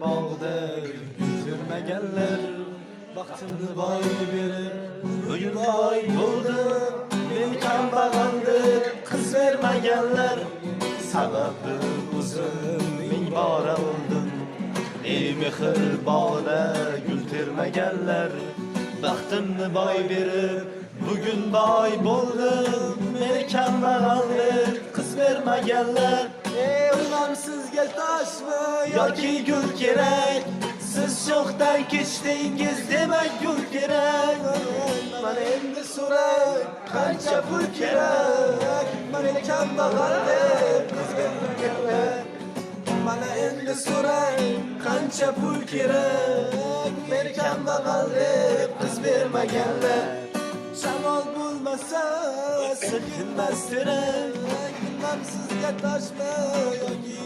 bog'da Gültirmaganlar Baxtimni boy berib Bugun boy bo'ldi Men kambag'aldir qiz bermaganlar Sababi o'zim ming bora o'ldim Ey mehr bog'da gul termaganlar Baxtimni boy berib Bugun boy bo'ldim Men kambag'aldir qiz bermaganlar Ey ulam sizga toshmi yoki gul kerak Siz sho'xdan kechdingiz demak gul kerak Mana endi so'rang qancha pul kerak Men kambag'aldir qiz bermaganlar Mana endi so'rang qancha pul kerak Men kambag'al deb qiz bermaganlar Shamol bo'lmasa silkinmas terak Bilmam sizga toshmi yoki kerak